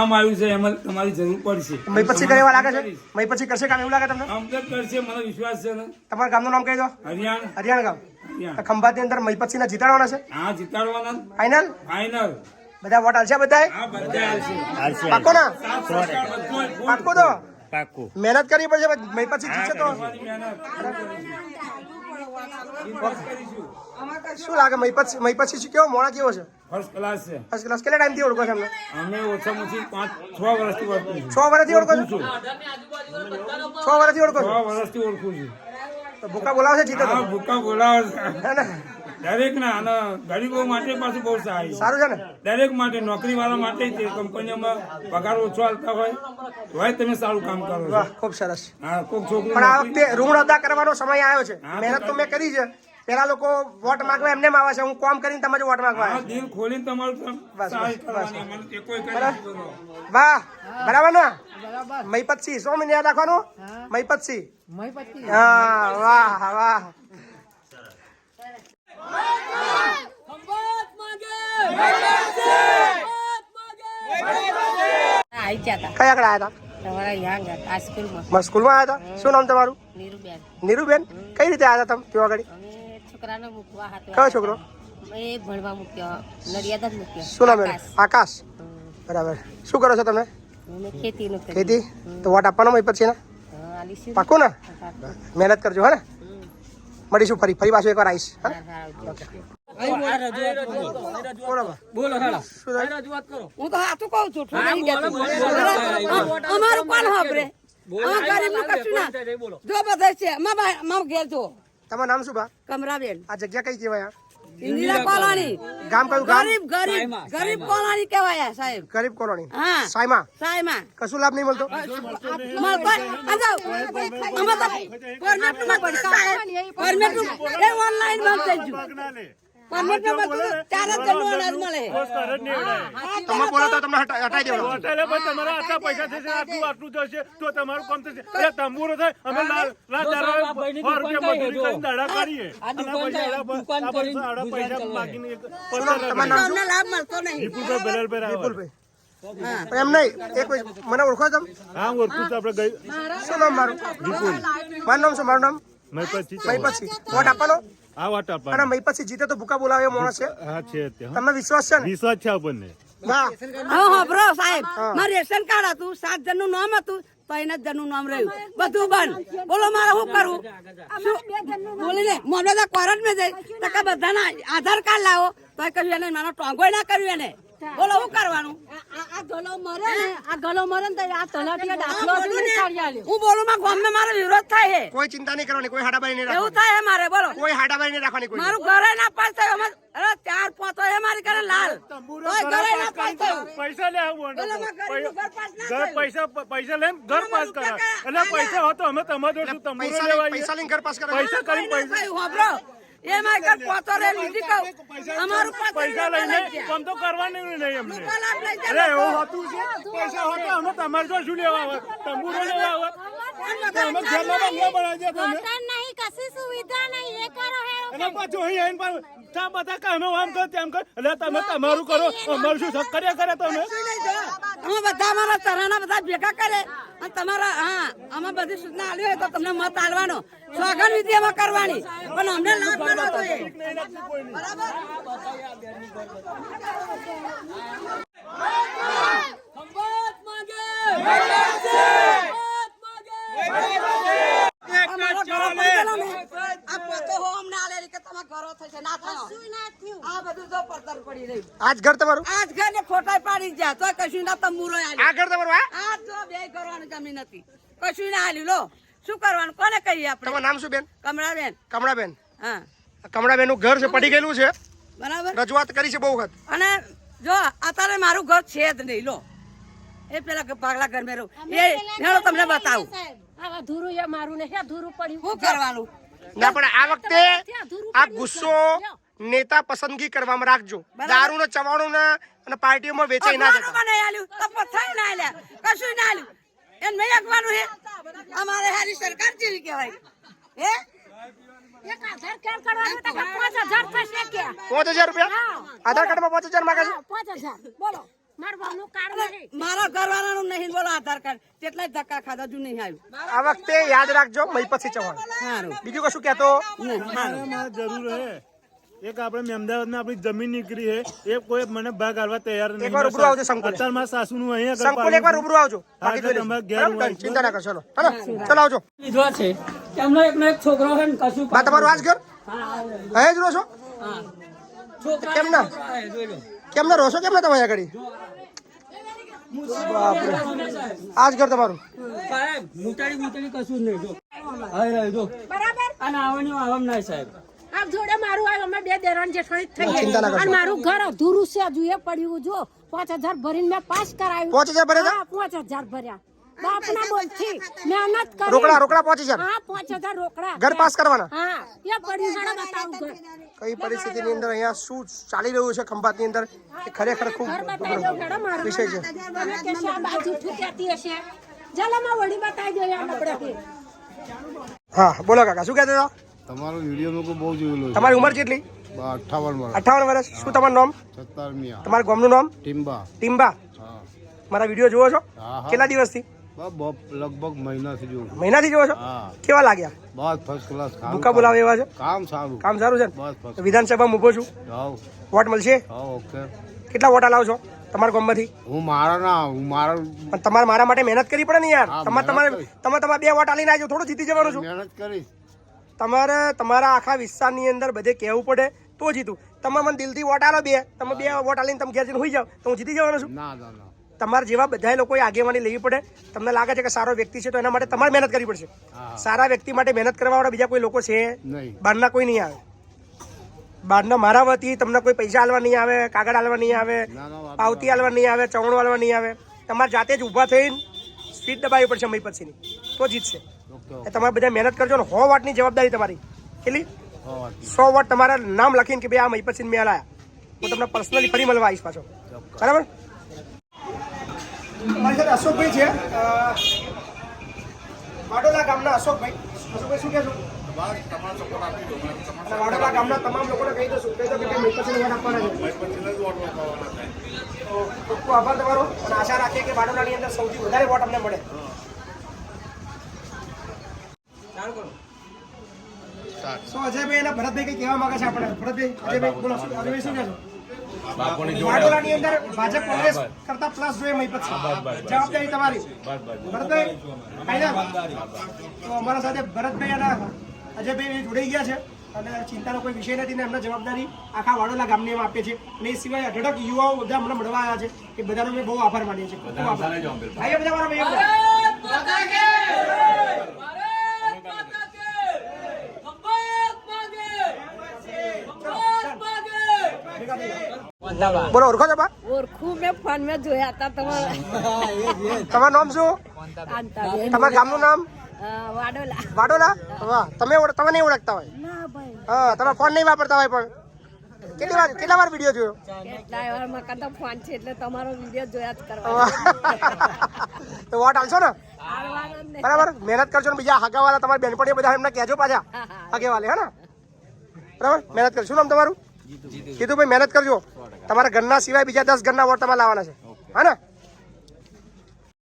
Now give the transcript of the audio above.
આમ આવ્યું છે એમાં તમારી જરૂર પડશે. મય પછી કરે એવા લાગે છે? મય પછી કરશે કામ એવું લાગે તમને? આમ તો કરશે? મને વિશ્વાસ છે ને. તમારા ગામનું નામ કહી દો. હરિયાણા. હરિયાણા ગામ. ખંભાતની અંદર મહીપતસિંહને જીતાડવાના છે? હા જીતાડવાના. ફાઇનલ ફાઈનલ બધા વોટ હાલશે બધાએ? બધા પાકો ના પાકો તો પાકો મહેનત કરવી પડશે પછી જીતશે તો. કરવાની લાગે? વિશ્વાસ પછી શું પછી શું કેવો? મોણા કેવો છે? ફર્સ્ટ ક્લાસ છે. ફર્સ્ટ ક્લાસ કેટલા ટાઈમથી ઓળખો છો અમને અમે ઓછામાં ઓછી પાંચ છ વર્ષથી ઓળખું છું. છ વર્ષથી ઓળખો છો? છું. છ વર્ષથી ઓળખો છ? છો વર્ષથી ઓળખું છું. તો ભૂકા બોલાવશે જીતે તો? ભૂકા બોલાવે છે. હે ને? દરેક ના અને ગરીબો માટે પાછું બહુ સહાય સારું છે ને? દરેક માટે નોકરી વાળા માટે તે કંપનીઓમાં પગાર ઓછો આવતા હોય તોય તમે સારું કામ કરો વાહ ખૂબ સરસ. હા કોક છોકરું પણ આ વખતે ઋણ અદા કરવાનો સમય આવ્યો છે. મહેનત તો મેં કરી છે. પેલા લોકો વોટ માંગવા એમને આવે છે હું કોમ કરીને તમારે વોટ માંગવા દિલ ખોલીને તમારું બસ, બસ. વાહ બરાબર ને? મહીપતસિંહ સો મહિને યાદ રાખવાનું? મહીપતસિંહ. હા વાહ વાહ આવી ગયા હતા કયા આગળ આવ્યા તમારા યાંગ હતા આ સ્કૂલમાં આવ્યા હતા? શું નામ તમારું? નીરુબેન. નીરુબેન કઈ રીતે આવ્યા તમે? ત્યાં આગળ છોકરાને મૂકવા હતા કયો છોકરો? એ ભણવા મૂક્યો નડિયાદ જ મૂક્યો શું નામ આકાશ. બરાબર. શું કરો છો તમે? ખેતી? તો વોટ આપવાનો મહીપતસિંહને હા, આલીશું. પાકું ને? મહેનત કરજો હે ને. મળીશું ફરી. ફરી પાછું એકવાર આવીશ હા? હા, હું તો હાથું કહું છું. અમારું કોણ સાંભળે કશું જો બધા છે મારા મારા ઘેર જો તમારું નામ શું બા કમરાબેન આ જગ્યા કઈ કહેવાય ઇન્દિરા કોલોની ગામ કયું ગરીબ ગરીબ ગરીબ કોલોની કહેવાય સાહેબ ગરીબ કોલોની હા સાયમા સાહેબમાં કશું લાભ નહીં મળતો મળતો અમે તો એ ઓનલાઈન બંધ થઈ ગયું પરમેટનું મળતું ચાર જ જણનું અનાજ મળે. તમે બોલો તો તમને હટાઈ દેવાનો. એટલે ભાઈ તમારા આટલા પૈસા થશે આટલું આટલું થશે તો તમારું કામ થશે. એટલે તંબુરો થાય અમે રાત દાડા રૂપિયા મજૂરી કરીને દાડા કરીએ અને પછી આડા પ- આ પૈસા- નામ અમને લાભ મળતો નહીં. વિપુલભાઈ બલાલભાઈ વિપુલભાઈ. એમ નહીં એક મને ઓળખો તમે? હા ઓળખું છું આપણે ગઈ શું નામ મારું? મારું નામ શું મારું નામ? મેં પછી મહીપતસિંહ વોટ આપવાનો? આ વાટ અને મય પછી જીતે તો ભૂકા બોલાવે માણસ છે હા? છે તે તમને વિશ્વાસ છે ને? વિશ્વાસ છે આપણને. હા હા બ્રો સાહેબ મારું રેશન કાર્ડ હતું સાત જણનું નામ હતું તો જ જણનું નામ રહ્યું. બધું બંધ. બોલો મારે શું કરવું? શું? બોલી ને મને તો કોરટ મેં જઈ. તો કે બધાના આધાર કાર્ડ લાવો. તો કહ્યું એને મારો ટોંગોય ના કર્યું એને. બોલો શું કરવાનું? આ ગલો મરે ને આ ગલો મરે ને આ તલાટીએ દાખલો આપીને ને. કાઢી આલ્યો. હું બોલું માં ગામમાં મારો વિરોધ થાય છે. કોઈ ચિંતા નહીં કરવાની કોઈ હાડાબાઈ નહીં એવું થાય મારે બોલો. કોઈ હાડાબાઈ નહીં રાખવાની કોઈ. મારું ઘરે ના પાસ થયું અરે ચાર પોતો છે મારી ઘરે લાલ. તોય ઘરે ના પાસ થયું પૈસા લે આવું ઘર પાસ ના ઘર થયું. પૈસા પૈસા લઈને ઘર પાસ કરા. એટલે પૈસા હતો અમે તમારા તંબુરો પૈસા લેવા પૈસા લઈને ઘર પાસ કરે પૈસા. એ મારી ઘર પોતો લીધી કહું. અમારું પૈસા લઈને કામ તો કરવાનું નહીં અમને અરે એવું હતું છે પૈસા હોતો અમે તમારે જો શું લેવા આવે તંબુ લેવા આવે અમે ઘરના બંગલા બનાવી દે તમે. નહીં કશી સુવિધા નહીં એ કરો હે અને પાછું અહીં આવીને પાછું ચા બધા કાનો આમ કરો તેમ કરો. એટલે તમે તમારું કરો અમારું શું કર્યા કરે તમે? અમે બધા અમારા તરાના બધા ભેગા કરે. અને તમારા હા આમાં બધી સૂચના આવી હોય તો તમને મત આલવાનો. સ્વાગત વિધિ એમાં કરવાની. પણ અમને લાભ મળવો જોઈએ. બરાબર? અમારો ઘરો પડી ગયેલો ને, આ પોતો હો અમને આલેલી કે તમારા ઘરો થશે. ના થાય? આ બધું જો પડતર પડી રહ્યું. આજ ઘર તમારું? આજ ઘર ને ખોટા પાડી જ તો કશું ના આલ્યો. આ ઘર તમારું આ આ જો બે કરવાની જમીન હતી. કશું ના આલ્યું લો. શું કરવાનું? કોને કહીએ આપણે? તમારું નામ શું બેન? કમળાબેન. કમળાબેન. હા. કમળાબેનનું ઘર છે પડી ગયેલું છે? બરાબર? રજૂઆત કરી છે બહુ વખત. અને જો અત્યારે મારું ઘર છે જ નહીં લો. એ પેલા પાગલા ઘર મેં રહું. એ તમને બતાવું. આ ધૂરું એ મારું ને ધૂરું પડ્યું. શું કરવાનું? ના પણ આ વખતે આ ગુસ્સો નેતા પસંદગી કરવામાં રાખજો. દારૂ ને ચવાણું ને અને પાર્ટીઓમાં વેચાઈ ના જતા. મને આલ્યું. તો પથ્થર ના આલ્યા. કશું ના આલ્યું. એને મેં હે? અમારે હારી સરકાર જેવી કહેવાય. હે? એક આધાર કાર્ડ કરવાનું તો કે પાંચ હજાર રૂપિયા? આધાર કાર્ડમાં પાંચ હજાર માંગે છે? પાંચ હજાર. બોલો. મારા ઘરવાળાનું નહીં બોલો આધાર કાર્ડ. તેટલા ધક્કા ખાધા નહીં આવ્યું. આ વખતે યાદ રાખજો બીજું કશું કહેતો? જરૂર હે. એક આપણે અમદાવાદમાં આપણી જમીન નીકળી હે. એ કોઈ મને ભાગ આલવા તૈયાર નહીં. એકવાર રૂબરૂ આવજો સંકુલે. અત્યારે મારા સાસુનું અહીંયા સંકુલ એકવાર રૂબરૂ આવજો. બાકી એટલે તમારે ઘેર ચિંતા ના કરશો ચલો. ચલો આવજો. લીધો છે. એમનો એકનો એક છોકરો છે ને કશું બા તમારું આજ ઘર અહીં જ રહો છો? છોકરા કેમ ના? જોઈ લો કેમ ના રહો છો કેમ ના તમે આગળ? આજ ઘર તમારું. સાહેબ મુટાડી મૂતાડી કશું નહીં જો. હાય જો. બરાબર? અને આવવાની આવમ નહીં સાહેબ. આપ જોડે મારું આ અમે બે દેરાણ જેઠાણી થઈ ગઈ અને મારું ઘર અધૂરું છે હજુ એ પડ્યું જો. પાંચ હજાર ભરીને મેં પાસ કરાવ્યું. પાંચ હજાર ભર્યા હતા? હા, પાંચ હજાર ભર્યા. બાપના બોલથી મહેનત કરી. રોકડા રોકડા પહોંચી જાય હા પાંચ હજાર રોકડા. ઘર પાસ કરવાના. હા એ પરિસ્થિતિ બતાવું ઘર. કઈ પરિસ્થિતિની અંદર અહીંયા શું ચાલી રહ્યું છે ખંભાતની અંદર? એ ખરેખર ખૂબ ઘર બતાવી દો મેડમ મારું વિષય છે. તમે કે આ બાજુ ઠૂક્યાતી હશે. જલામાં વળી બતાવી દો યાર નબળેથી હા બોલો કાકા શું કહેતા હતા? તમારો વિડિયો મેં બહુ જોયેલો છે. તમારી ઉંમર કેટલી? અઠાવન વર્ષ. અઠાવન વર્ષ. શું તમારું નામ? સત્તર મિયા. તમારા ગામનું નામ? ટિમ્બા ટીમ્બા મારા વીડિયો જુઓ છો. કેટલા દિવસથી? લગભગ મહિનાથી જોઉં મહિનાથી જોવો છો? કેવા લાગ્યા? બસ ફર્સ્ટ ક્લાસ કામ ભૂકા બોલાવે એવા છે? કામ સારું. કામ સારું છે બસ ને વિધાનસભામાં ઊભો છું. વોટ મળશે? ઓકે કેટલા વોટ લાવો છો તમારા ગામમાંથી? હું મારા ના હું મારા પણ તમારે મારા માટે મહેનત કરવી પડે ને યાર. તમારે તમારે તમે તમારે બે વોટ આલીને આવજો થોડું જીતી જવાનું છું. મહેનત કરીશ તમારે તમારા આખા વિસ્તારની અંદર બધે કહેવું પડે તો જીતું. તમે મને દિલથી વોટ આલો બે. તમે બે વોટ આલીને તમે ઘેર જઈને હોઈ જાવ તો હું જીતી જવાનો છું. ના ના. તમારા જેવા બધા લોકોએ આગેવાની લેવી પડે. તમને લાગે છે કે સારો વ્યક્તિ છે તો એના માટે તમારે મહેનત કરવી પડશે. સારા વ્યક્તિ માટે મહેનત કરવાવાળા બીજા કોઈ લોકો છે? બહારના કોઈ નહીં આવે. બહારના મારા વતી તમને કોઈ પૈસા આલવા નહીં આવે કાગળ આલવા નહીં આવે પાવતી આલવા નહીં આવે ચવણો આલવા નહીં આવે. તમારે જાતે જ ઊભા થઈને સ્પીડ દબાવવી પડશે મહી પછીની તો જીતશે. તમારે બધા મહેનત કરજો ને સો વાટની જવાબદારી તમારી. કેટલી? સો વાટ તમારા નામ લખીને કે ભાઈ આ મહીપતસિંહ મેં લાયા હું તમને પર્સનલી ફરી મળવા આવીશ પાછો. બરાબર? મારી સાથે અશોકભાઈ છે. વાડોલા ગામના અશોકભાઈ. અશોકભાઈ શું કહેશો? અને વાડોલા ગામના તમામ લોકોને કહી દો કહી દો કે ભાઈ મહીપતસિંહને વોટ આપવાના છે. ખૂબ ખૂબ આભાર તમારો અને આશા રાખીએ કે વાડોલાની અંદર સૌથી વધારે વોટ અમને મળે. સો અજયભાઈ અને ભરતભાઈ કઈ કહેવા માંગે છે આપણે ભરતભાઈ અજયભાઈ બોલો શું અજયભાઈ શું કહેશો? વાડોલાની અંદર ભાજપ કોંગ્રેસ કરતા પ્લસ જોઈએ મહીપત જવાબદારી તમારી. ભરતભાઈ તો અમારા સાથે ભરતભાઈ અને અજયભાઈ જોડાઈ ગયા છે અને ચિંતાનો કોઈ વિષય નથી ને એમને જવાબદારી આખા વાડોલા ગામની એમ આપીએ છીએ. અને એ સિવાય અઢળક યુવાઓ બધા અમને મળવા આવ્યા છે એ બધાનો મેં બહુ આભાર માનીએ છીએ. ખૂબ આભાર. બધા મારા ભાઈઓ બધા. બોલો ઓળખો છો બા? ઓળખું મેં ફોનમાં જોયા હતા તમારા. તમારું નામ શું? તમારા ગામનું નામ? વાડોલા. વાડોલા? વાહ તમે તમે નહીં ઓળખતા હોય? ના ભાઈ. હા તમે ફોન નહીં વાપરતા હોય પણ. કેટલી વાર કેટલા વાર વીડિયો જોયો? કેટલા વારમાં તો ફોન છે એટલે તમારો વીડિયો જોયા જ કરવા. તો વોટ આલશો ને. બરાબર? મહેનત કરજો ને બીજા હગાવાલા તમારી બેનપણીઓ બધા એમને કહેજો પાછા. હા, હા. હે ને? બરાબર? મહેનત કરશું શું નામ તમારું? કીધું ભાઈ મહેનત કરજો. તમારા ઘરના સિવાય બીજા દસ ઘરના વોટ તમારે લાવવાના છે. હા ને?